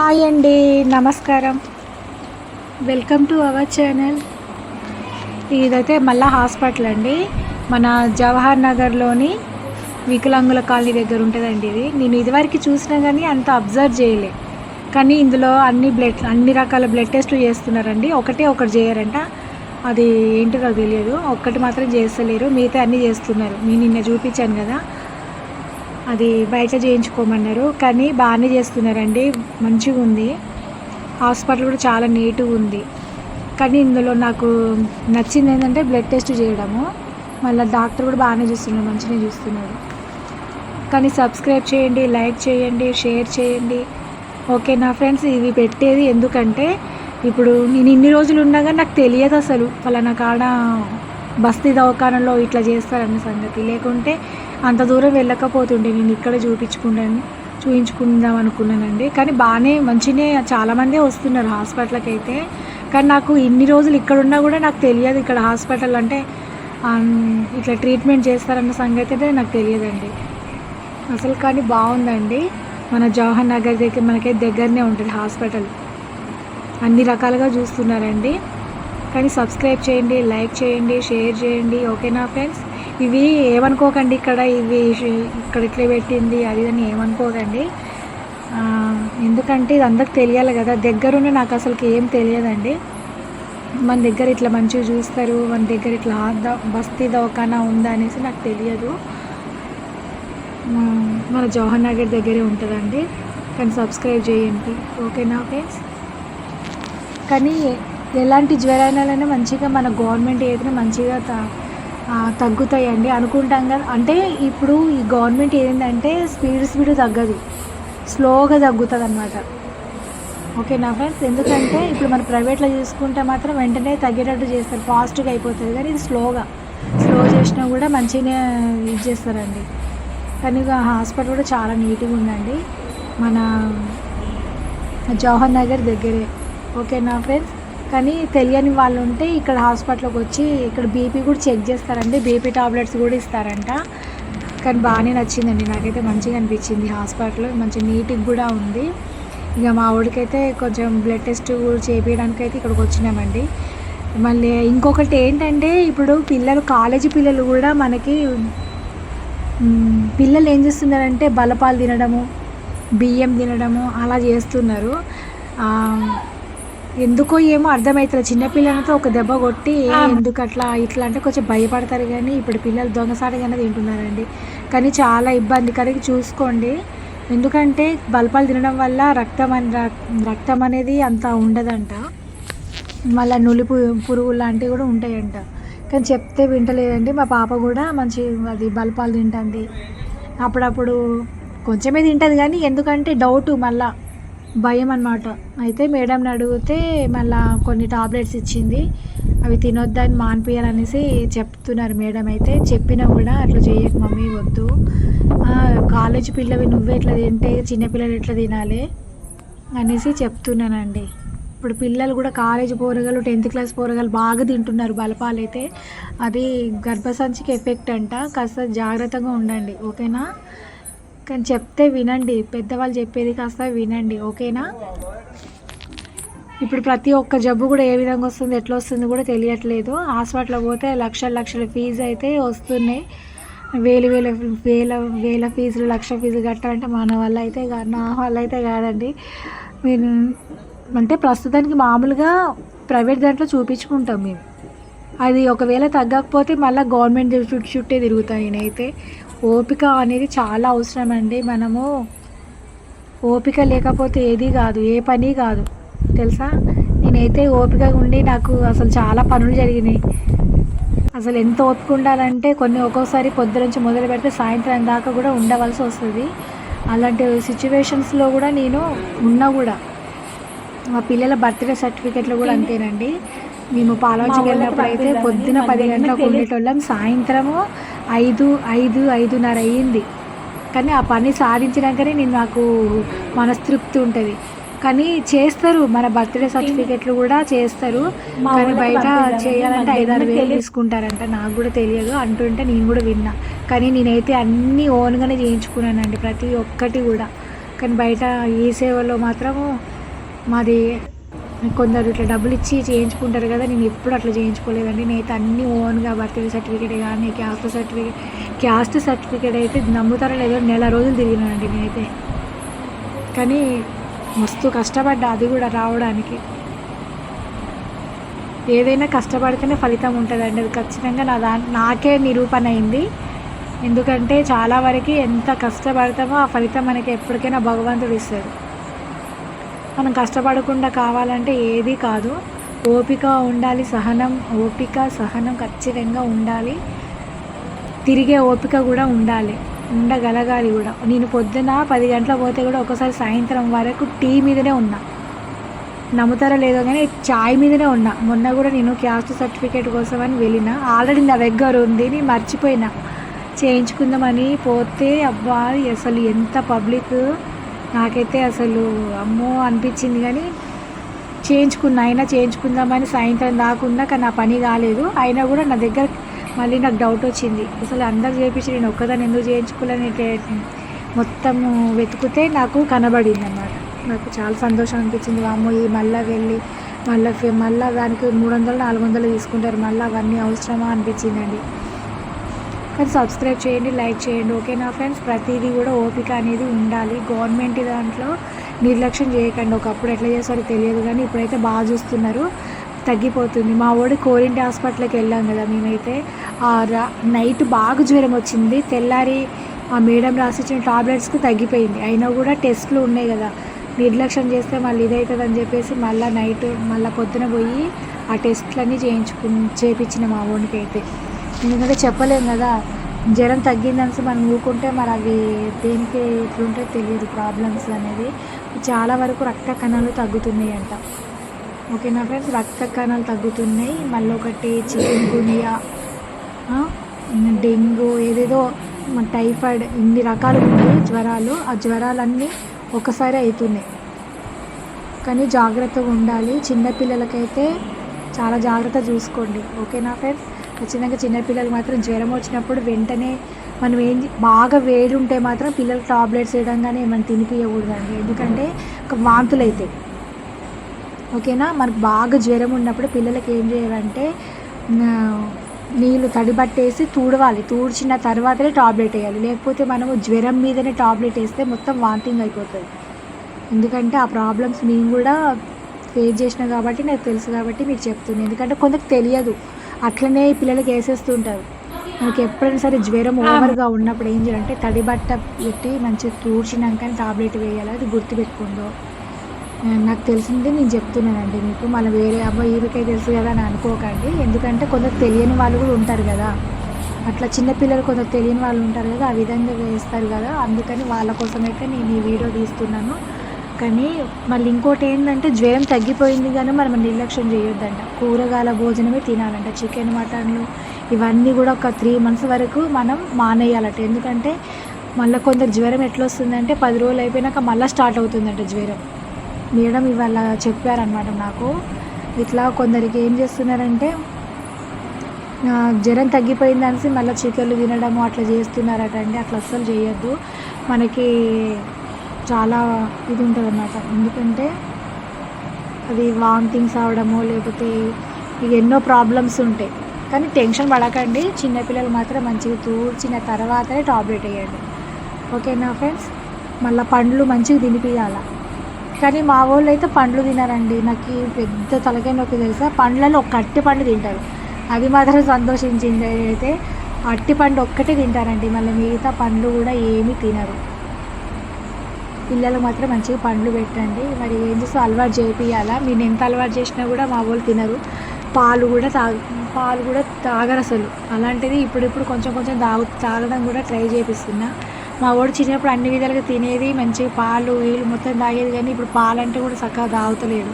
Hi అండి నమస్కారం. Welcome to our channel. ఇదైతే మళ్ళా హాస్పిటల్ అండి. మన జవహర్ నగర్లోని వికలాంగుల కాలనీ దగ్గర ఉంటుందండి ఇది. నేను ఇదివరకు చూసినా కానీ అంత అబ్జర్వ్ చేయలే. కానీ ఇందులో అన్ని బ్లడ్ అన్ని రకాల బ్లడ్ టెస్ట్లు చేస్తున్నారండి. ఒకటే ఒకటి చేయరంట. అది ఏంటో నాకు తెలియదు. ఒక్కటి మాత్రం చేస్తలేరు. మిగతా అన్నీ చేస్తున్నారు. నేను నిన్న చూపించాను కదా. అది బయట చేయించుకోమన్నారు కానీ బాగానే చేస్తున్నారండి. మంచిగా ఉంది. హాస్పిటల్ కూడా చాలా నీట్గా ఉంది. కానీ ఇందులో నాకు నచ్చింది ఏంటంటే బ్లడ్ టెస్ట్ చేయడము. మళ్ళీ డాక్టర్ కూడా బాగానే చూస్తున్నాడు మంచిగా చూస్తున్నాడు కానీ సబ్స్క్రైబ్ చేయండి లైక్ చేయండి షేర్ చేయండి. ఓకే నా ఫ్రెండ్స్ ఇవి పెట్టేది ఎందుకంటే ఇప్పుడు నేను ఇన్ని రోజులు ఉండగా నాకు తెలియదు అసలు. పలానా కాడ బస్తీ దవాఖానలో ఇట్లా చేస్తారన్న సంగతి. లేకుంటే అంత దూరం వెళ్ళకపోతుండే నేను ఇక్కడ చూపించుకుంటాను చూపించుకుందాం అనుకున్నానండి. కానీ బాగానే మంచినే చాలామందే వస్తున్నారు హాస్పిటల్కి అయితే కానీ నాకు ఇన్ని రోజులు ఇక్కడ ఉన్నా కూడా నాకు తెలియదు ఇక్కడ హాస్పిటల్ అంటే ఇట్లా ట్రీట్మెంట్ చేస్తారన్న సంగతి అయితే నాకు తెలియదండి. అసలు కానీ బాగుందండి. మన జవహర్ నగర్ దగ్గర మనకి దగ్గరనే ఉంటుంది హాస్పిటల్. అన్ని రకాలుగా చూస్తున్నారండి. కానీ సబ్స్క్రైబ్ చేయండి లైక్ చేయండి షేర్ చేయండి. ఓకేనా ఫ్రెండ్స్? ఇవి ఏమనుకోకండి ఇక్కడ ఇవి ఇక్కడ ఇట్లా పెట్టింది అది అని ఏమనుకోకండి. ఎందుకంటే ఇది అందరికి తెలియాలి కదా దగ్గరుండి నాకు అసలుకి ఏం తెలియదండి. మన దగ్గర ఇట్లా మంచిగా చూస్తారు మన దగ్గర ఇట్లా బస్తీ దవాఖానా ఉందా అనేసి నాకు తెలియదు. మన జవహర్ నగర్ దగ్గరే ఉంటుందండి కానీ సబ్స్క్రైబ్ చేయండి. ఓకేనా ఫ్రెండ్స్? కానీ ఎలాంటి జ్వరాలైనా మంచిగా మన గవర్నమెంట్ ఏదైనా మంచిగా తగ్గుతాయండి. అనుకుంటాం కదా. అంటే ఇప్పుడు ఈ గవర్నమెంట్ ఏంటంటే స్పీడ్ స్పీడ్ తగ్గదు. స్లోగా తగ్గుతుంది అనమాట ఓకేనా ఫ్రెండ్స్? ఎందుకంటే ఇప్పుడు మన ప్రైవేట్లో చూసుకుంటే మాత్రం వెంటనే తగ్గేటట్టు చేస్తారు. ఫాస్ట్గా అయిపోతుంది. కానీ ఇది స్లోగా. స్లో చేసినా కూడా మంచిగానే ఇది చేస్తారండి. కానీ ఇక హాస్పిటల్ కూడా చాలా నీట్గా ఉందండి. మన జవహర్ నగర్ దగ్గరే. ఓకేనా ఫ్రెండ్స్? కానీ తెలియని వాళ్ళు ఉంటే ఇక్కడ హాస్పిటల్కి వచ్చి ఇక్కడ బీపీ కూడా చెక్ చేస్తారండి. బీపీ టాబ్లెట్స్ కూడా ఇస్తారంట. కానీ బాగానే నచ్చిందండి. నాకైతే మంచిగా అనిపించింది. హాస్పిటల్ మంచి నీట్గా కూడా ఉంది. ఇక మా ఊడికైతే కొంచెం బ్లడ్ టెస్ట్ కూడా చేపించడానికి అయితే ఇక్కడికి వచ్చినామండి. మళ్ళీ ఇంకొకటి ఏంటంటే ఇప్పుడు పిల్లలు కాలేజీ పిల్లలు కూడా మనకి పిల్లలు ఏం చేస్తున్నారంటే బలపాలు తినడము బియ్యం తినడము అలా చేస్తున్నారు. ఎందుకో ఏమో అర్థమవుతుంది చిన్నపిల్లలతో ఒక దెబ్బ కొట్టి "ఏ, ఎందుకు అట్లా ఇట్లా అంటే కొంచెం భయపడతారు కానీ ఇప్పుడు పిల్లలు దొంగసాటుగానే తింటున్నారండి. కానీ చాలా ఇబ్బందికరంగా చూసుకోండి. ఎందుకంటే బలపాలు తినడం వల్ల రక్తం రక్తం అనేది అంత ఉండదంట. మళ్ళీ నులిపు పురుగులు లాంటివి కూడా ఉంటాయంట. కానీ చెప్తే వింటలేదండి. మా పాప కూడా మంచి అది బలపాలు తింటుంది. అప్పుడప్పుడు కొంచెమే తింటుంది కానీ ఎందుకంటే డౌట్ మళ్ళా. భయం అన్నమాట అయితే మేడంని అడిగితే మళ్ళా కొన్ని టాబ్లెట్స్ ఇచ్చింది. అవి తినొద్దని మానిపించాలనేసి చెప్తున్నారు మేడం. అయితే చెప్పినా కూడా అట్లా చేయకు మమ్మీ వద్దు. కాలేజ్ పిల్లవి నువ్వే ఎట్లా తింటే చిన్నపిల్లలు ఎట్లా తినాలి అనేసి చెప్తున్నానండి. ఇప్పుడు పిల్లలు కూడా కాలేజ్ పోరగాలు టెన్త్ క్లాస్ పోరగాలు బాగా తింటున్నారు బలపాలు అయితే అది గర్భసంచికి ఎఫెక్ట్ అంట. కాస్త జాగ్రత్తగా ఉండండి. ఓకేనా? కానీ చెప్తే వినండి. పెద్దవాళ్ళు చెప్పేది కాస్త వినండి. ఓకేనా? ఇప్పుడు ప్రతి ఒక్క జబ్బు కూడా ఏ విధంగా వస్తుంది ఎట్లా వస్తుంది కూడా తెలియట్లేదు. హాస్పిటల్కి పోతే లక్షల లక్షల ఫీజు అయితే వస్తున్నాయి. వేలు వేల వేల వేల ఫీజులు లక్ష ఫీజులు కట్టాలంటే మన వల్ల అయితే నా వల్ల అయితే కాదండి. మీరు అంటే ప్రస్తుతానికి మామూలుగా ప్రైవేట్ దాంట్లో చూపించుకుంటాం మేము. అది ఒకవేళ తగ్గకపోతే మళ్ళీ గవర్నమెంట్ చుట్టూ చుట్టే తిరుగుతాయి నేనైతే. ఓపిక అనేది చాలా అవసరం అండి మనము ఓపిక లేకపోతే ఏది కాదు ఏ పని కాదు. తెలుసా? నేనైతే ఓపిక ఉండి నాకు అసలు చాలా పనులు జరిగినాయి. అసలు ఎంత ఓపిక ఉండాలంటే కొన్ని ఒక్కోసారి పొద్దు నుంచి మొదలు పెడితే సాయంత్రం దాకా కూడా ఉండవలసి వస్తుంది. అలాంటి సిచ్యువేషన్స్లో కూడా నేను ఉన్నా కూడా. మా పిల్లల బర్త్డే సర్టిఫికెట్లు కూడా అంతేనండి. మేము పాలవంచికి వెళ్ళినప్పుడు అయితే పొద్దున పది గంటలకు ఉండేటోళ్ళం. సాయంత్రము ఐదు ఐదు ఐదున్నర అయ్యింది. కానీ ఆ పని సాధించినాకనే నేను నాకు మనస్తృప్తి ఉంటుంది. కానీ చేస్తారు. మన బర్త్డే సర్టిఫికెట్లు కూడా చేస్తారు. కానీ బయట చేయాలంటే ఐదారు వేలు తీసుకుంటారంట. నాకు కూడా తెలియదు. అంటుంటే నేను కూడా విన్నా. కానీ నేనైతే అన్నీ ఓన్గానే చేయించుకున్నానండి. ప్రతి ఒక్కటి కూడా. కానీ బయట ఈ సేవలో మాత్రము మాది కొందరు ఇట్లా డబ్బులు ఇచ్చి చేయించుకుంటారు కదా నేను ఎప్పుడు అట్లా చేయించుకోలేదండి. నేనైతే అన్ని ఓన్గా బర్త్డే సర్టిఫికేట్ కానీ క్యాస్ట్ సర్టిఫికేట్ క్యాస్ట్ సర్టిఫికేట్ అయితే నమ్ముతారో లేదో నెల రోజులు తిరిగినానండి నేనైతే. కానీ మస్తు కష్టపడ్డా అది కూడా రావడానికి. ఏదైనా కష్టపడితేనే ఫలితం ఉంటుందండి. అది ఖచ్చితంగా నా దా నాకే నిరూపణ అయింది. ఎందుకంటే చాలా వరకు ఎంత కష్టపడతామో ఆ ఫలితం మనకి ఎప్పటికైనా భగవంతుడు ఇస్తాడు. మనం కష్టపడకుండా కావాలంటే ఏది కాదు. ఓపిక ఉండాలి సహనం ఓపిక సహనం ఖచ్చితంగా ఉండాలి. తిరిగే ఓపిక కూడా ఉండాలి ఉండగలగాలి కూడా. నేను పొద్దున పది గంటల పోతే కూడా ఒకసారి సాయంత్రం వరకు టీ మీదనే ఉన్నా. నమ్ముతారో లేదో కానీ చాయ్ మీదనే ఉన్నా. మొన్న కూడా నేను క్యాస్ట్ సర్టిఫికేట్ కోసం అని వెళ్ళిన. ఆల్రెడీ నా దగ్గర ఉంది నేను మర్చిపోయినా. చేయించుకుందామని పోతే అబ్బా అసలు ఎంత పబ్లిక్. నాకైతే అసలు అమ్మో అనిపించింది కానీ చేయించుకున్నా అయినా చేయించుకుందామని సాయంత్రం దాకున్నా కానీ నా పని కాలేదు. అయినా కూడా నా దగ్గర మళ్ళీ నాకు డౌట్ వచ్చింది. అసలు అందరు చేయించి నేను ఒక్కదాన్ని ఎందుకు చేయించుకోలేని మొత్తము వెతికితే నాకు కనబడింది అన్నమాట నాకు చాలా సంతోషం అనిపించింది. అమ్మో ఈ మళ్ళీ వెళ్ళి మళ్ళీ మళ్ళీ దానికి మూడు వందలు నాలుగు వందలు తీసుకుంటారు. మళ్ళీ అవన్నీ అవసరమా అనిపించిందండి. అది సబ్స్క్రైబ్ చేయండి లైక్ చేయండి ఓకేనా ఫ్రెండ్స్ ప్రతిదీ కూడా ఓపిక అనేది ఉండాలి. గవర్నమెంట్ దాంట్లో నిర్లక్ష్యం చేయకండి. ఒకప్పుడు ఎట్లా చేస్తారో తెలియదు కానీ ఇప్పుడైతే బాగా చూస్తున్నారు. తగ్గిపోతుంది. మా వాడి కోరింటి హాస్పిటల్కి వెళ్ళాం కదా మేమైతే. ఆ రా నైట్ బాగా జ్వరం వచ్చింది. తెల్లారి ఆ మేడం రాసిచ్చిన టాబ్లెట్స్కి తగ్గిపోయింది. అయినా కూడా టెస్ట్లు ఉన్నాయి కదా. నిర్లక్ష్యం చేస్తే మళ్ళీ ఇదవుతుంది అని చెప్పేసి మళ్ళీ నైట్ మళ్ళీ పొద్దున పోయి ఆ టెస్ట్లన్నీ చేయించుకు చేయించిన మా వాడికి అయితే ఎందుకంటే చెప్పలేం కదా. జ్వరం తగ్గిందని మనం ఊరుకుంటే మరి అవి దేనికి ఎట్లుంటే తెలియదు ప్రాబ్లమ్స్ అనేది చాలా వరకు రక్త కణాలు తగ్గుతున్నాయి అంట ఓకేనా ఫ్రెండ్స్ రక్త కణాలు తగ్గుతున్నాయి. మళ్ళీ ఒకటి చికెన్ గునియా డెంగ్యూ ఏదేదో టైఫాయిడ్ ఇన్ని రకాలు ఉన్నాయి జ్వరాలు. ఆ జ్వరాలన్నీ ఒకసారి అవుతున్నాయి కానీ జాగ్రత్తగా ఉండాలి. చిన్నపిల్లలకైతే చాలా జాగ్రత్త చూసుకోండి. ఓకేనా ఫ్రెండ్స్ ఖచ్చితంగా చిన్నపిల్లలు మాత్రం జ్వరం వచ్చినప్పుడు వెంటనే మనం ఏం బాగా వేడి ఉంటే మాత్రం పిల్లలు టాబ్లెట్స్ వేయడంగానే మనం తినిపించకూడదండి ఎందుకంటే ఒక వాంతులు అవుతాయి ఓకేనా? మనకు బాగా జ్వరం ఉన్నప్పుడు పిల్లలకి ఏం చేయాలంటే నీళ్ళు తడిబట్టేసి తూడవాలి. తూడ్చిన తర్వాతనే టాబ్లెట్ వేయాలి. లేకపోతే మనము జ్వరం మీదనే టాబ్లెట్ వేస్తే మొత్తం వాంతింగ్ అయిపోతుంది. ఎందుకంటే ఆ ప్రాబ్లమ్స్ మేము కూడా ఫేస్ చేసిన కాబట్టి నాకు తెలుసు కాబట్టి మీకు చెప్తున్నాను ఎందుకంటే కొందరికి తెలియదు. అట్లనే పిల్లలకి వేసేస్తుంటారు. మనకి ఎప్పుడైనా సరే జ్వరం ఓవర్గా ఉన్నప్పుడు ఏం చేయాలంటే తడి బట్ట పెట్టి మంచిగా తూడ్చినాక టాబ్లెట్ వేయాలి. అది గుర్తుపెట్టుకుందో. నాకు తెలిసింది నేను చెప్తున్నానండి మీకు. మళ్ళీ వేరే అబ్బాయి ఈమెకే తెలుసు కదా అని అనుకోకండి. ఎందుకంటే కొందరు తెలియని వాళ్ళు కూడా ఉంటారు కదా. అట్లా చిన్నపిల్లలు కొందరు తెలియని వాళ్ళు ఉంటారు కదా ఆ విధంగా వేస్తారు కదా. అందుకని వాళ్ళ కోసమైతే నేను ఈ వీడియో తీస్తున్నాను. కానీ మళ్ళీ ఇంకోటి ఏంటంటే జ్వరం తగ్గిపోయింది కానీ మనం నిర్లక్ష్యం చేయొద్దంట. కూరగాయల భోజనమే తినాలంట. చికెన్ మటన్లు ఇవన్నీ కూడా ఒక త్రీ మంత్స్ వరకు మనం మానేయాలట. ఎందుకంటే మళ్ళీ కొందరు జ్వరం ఎట్లా వస్తుందంటే పది రోజులు అయిపోయినాక మళ్ళీ స్టార్ట్ అవుతుందంట జ్వరం. మేడం ఇవాళ చెప్పారనమాట నాకు. ఇట్లా కొందరికి ఏం చేస్తున్నారంటే జ్వరం తగ్గిపోయింది అనేసి మళ్ళీ చికెన్లు తినడము అట్లా చేస్తున్నారట అండి. అట్లా అస్సలు చేయొద్దు. మనకి చాలా ఇది ఉంటుంది అన్నమాట ఎందుకంటే అది వామిటింగ్స్ అవడము లేకపోతే ఇక ఎన్నో ప్రాబ్లమ్స్ ఉంటాయి. కానీ టెన్షన్ పడకండి. చిన్నపిల్లలు మాత్రం మంచిగా తూర్చిన తర్వాతనే టాబ్లెట్ వేయండి. ఓకేనా ఫ్రెండ్స్? మళ్ళీ పండ్లు మంచిగా తినిపించాలి కానీ మా వాళ్ళు అయితే పండ్లు తినారండి. నాకు పెద్ద తలకాయ నొప్పి తెలుసా? పండ్లలో ఒక అట్టి పండు తింటారు. అది మాత్రం సంతోషించింది అయితే అట్టి పండు ఒక్కటే తింటారండి. మళ్ళీ మిగతా పండ్లు కూడా ఏమీ తినరు. పిల్లలు మాత్రం మంచిగా పండ్లు పెట్టండి. మరి ఏం చేస్తే అలవాటు చేపియాలా మీరు ఎంత అలవాటు చేసినా కూడా మా వాళ్ళు తినరు. పాలు కూడా తాగ పాలు కూడా తాగరు అసలు. అలాంటిది ఇప్పుడిప్పుడు కొంచెం కొంచెం తాగు తాగడం కూడా ట్రై చేపిస్తున్నా. మా వాడు చిన్నప్పుడు అన్ని విధాలుగా తినేది మంచిగా పాలు వీళ్ళు మొత్తం తాగేది కానీ ఇప్పుడు పాలు అంటే కూడా చక్కగా తాగుతలేడు.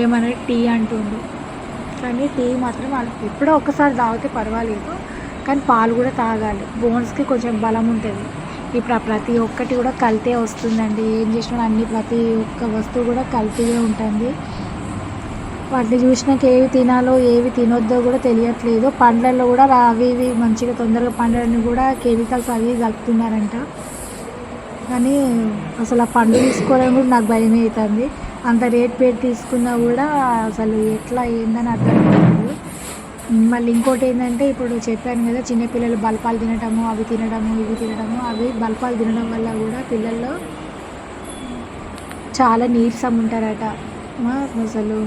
ఏమన్నా టీ అంటుండు. కానీ టీ మాత్రం ఎప్పుడో ఒక్కసారి తాగితే పర్వాలేదు. కానీ పాలు కూడా తాగాలి. బోన్స్కి కొంచెం బలం ఉంటుంది. ఇప్పుడు ప్రతి ఒక్కటి కూడా కల్తీ వస్తుందండి. ఏం చేసినా అన్ని ప్రతి ఒక్క వస్తువు కూడా కల్తీగా ఉంటుంది. వాటిని చూసినాక ఏవి తినాలో ఏవి తినొద్దో కూడా తెలియట్లేదు. పండ్లలో కూడా అవి ఇవి మంచిగా తొందరగా పండ్లని కూడా కెమికల్స్ అవి కలుపుతున్నారంట. కానీ అసలు ఆ పండు తీసుకోవడం కూడా నాకు భయం అవుతుంది అంత రేట్ పెట్టి తీసుకున్నా కూడా అసలు ఎట్లా ఏందని అర్థం కాదు. మళ్ళీ ఇంకోటి ఏంటంటే ఇప్పుడు చెప్పాను కదా చిన్నపిల్లలు బల్పాలు తినటము అవి తినడము ఇవి తినడము అవి బల్పాలు తినడం వల్ల కూడా పిల్లల్లో చాలా నీరసం ఉంటారట. అసలు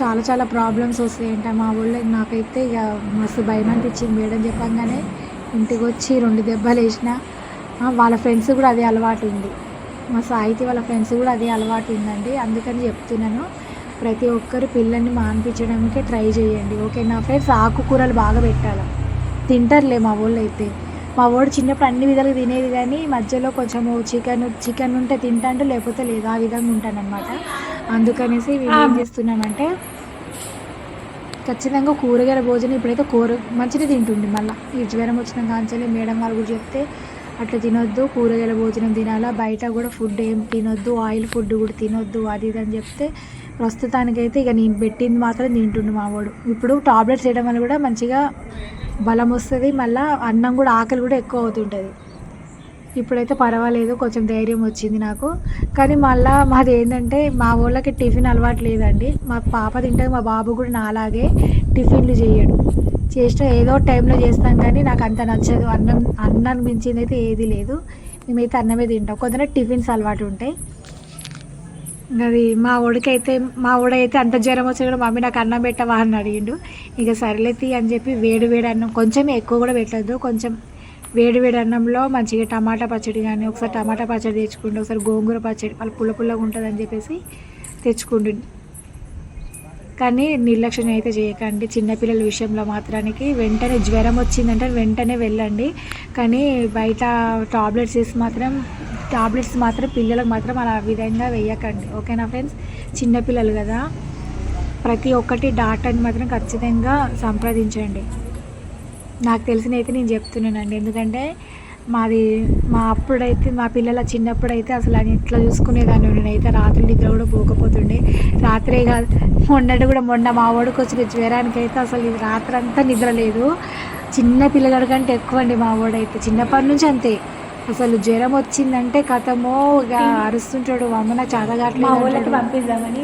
చాలా చాలా ప్రాబ్లమ్స్ వస్తాయంట. మా ఊళ్ళో నాకైతే ఇక మస్తు భయం అనిపించింది. మేడం చెప్పంగానే ఇంటికి వచ్చి రెండు దెబ్బలు వేసిన వాళ్ళ ఫ్రెండ్స్ కూడా అదే అలవాటు ఉంది. మా సాహితీ వాళ్ళ ఫ్రెండ్స్ కూడా అదే అలవాటు ఉందండి. అందుకని చెప్తున్నాను. ప్రతి ఒక్కరు పిల్లల్ని మాన్పించడానికి ట్రై చేయండి ఓకే? నా ఫ్రెండ్స్ ఆకుకూరలు బాగా పెట్టాలి తింటారులే మా వాళ్ళు అయితే మా వాడు చిన్నప్పుడు అన్ని విధాలుగా తినేది కానీ మధ్యలో కొంచెం చికెన్ చికెన్ ఉంటే తింటాంటే లేకపోతే లేదు. ఆ విధంగా ఉంటానన్నమాట. అందుకనేసి మేము ఏం చేస్తున్నామంటే ఖచ్చితంగా కూరగాయల భోజనం ఇప్పుడైతే కూర మంచిగా తింటుండే మళ్ళీ. ఈ జ్వరం వచ్చిన కాంచెల్లి మేడం వాళ్ళు కూడా చెప్తే అట్లా తినొద్దు కూరగాయల భోజనం తినాలా బయట కూడా ఫుడ్ ఏం తినొద్దు ఆయిల్ ఫుడ్ కూడా తినొద్దు అది ఇది అని చెప్తే ప్రస్తుతానికైతే ఇక నేను పెట్టింది మాత్రం తింటుండు మావాడు ఇప్పుడు టాబ్లెట్స్ వేయడం వల్ల కూడా మంచిగా బలం వస్తుంది మళ్ళీ అన్నం కూడా ఆకలి కూడా ఎక్కువ అవుతుంటుంది. ఇప్పుడైతే పర్వాలేదు కొంచెం ధైర్యం వచ్చింది నాకు. కానీ మళ్ళీ మాది ఏంటంటే మా వాళ్ళకి టిఫిన్ అలవాటు లేదండి. మా పాప తింటుంది మా బాబు కూడా నాలాగే టిఫిన్లు చేయడు. చేసిన ఏదో టైంలో చేస్తాం కానీ నాకు అంత నచ్చదు. అన్నం అన్నం మించింది అయితే ఏది లేదు. మేమైతే అన్నమే తింటాం. కొందరు టిఫిన్స్ అలవాటు ఉంటాయి. అది మా వాడికైతే మా వాడైతే అంత జ్వరం వచ్చి కూడా మమ్మీ నాకు అన్నం పెట్టవా అని అడిగిండు. ఇక సరేలేతి అని చెప్పి వేడి వేడి అన్నం కొంచెం ఎక్కువ కూడా పెట్టద్దు. కొంచెం వేడి వేడి అన్నంలో మంచిగా టమాటా పచ్చడి కానీ ఒకసారి టమాటా పచ్చడి తెచ్చుకుండు ఒకసారి గోంగూర పచ్చడి వాళ్ళు పుల్ల పుల్లగా ఉంటుందని చెప్పేసి తెచ్చుకుంటుండే కానీ నిర్లక్ష్యం అయితే చేయకండి. చిన్నపిల్లల విషయంలో మాత్రానికి వెంటనే జ్వరం వచ్చిందంటే వెంటనే వెళ్ళండి. కానీ బయట టాబ్లెట్స్ వేసి మాత్రం టాబ్లెట్స్ మాత్రం పిల్లలకు మాత్రం అలా విధంగా వేయకండి. ఓకేనా ఫ్రెండ్స్? చిన్నపిల్లలు కదా. ప్రతి ఒక్కటి డాక్టర్ని మాత్రం ఖచ్చితంగా సంప్రదించండి. నాకు తెలిసినైతే నేను చెప్తున్నానండి. ఎందుకంటే మాది మా అప్పుడైతే మా పిల్లల చిన్నప్పుడైతే అసలు అని ఇట్లా చూసుకునేదాన్ని నేనైతే రాత్రి నిద్ర కూడా పోకపోతుండే. రాత్రే కాదు మొన్నటి కూడా మొన్న మా వాడికి వచ్చిన జ్వరానికి అయితే అసలు ఇది రాత్రి అంతా నిద్ర లేదు. చిన్న పిల్లగాడి కంటే ఎక్కువ అండి మా వాడైతే చిన్నప్పటి నుంచి అంతే. అసలు జ్వరం వచ్చిందంటే కథమో ఇక అరుస్తుంటాడు అమ్మ నాకు చాలా మా పంపిద్దామని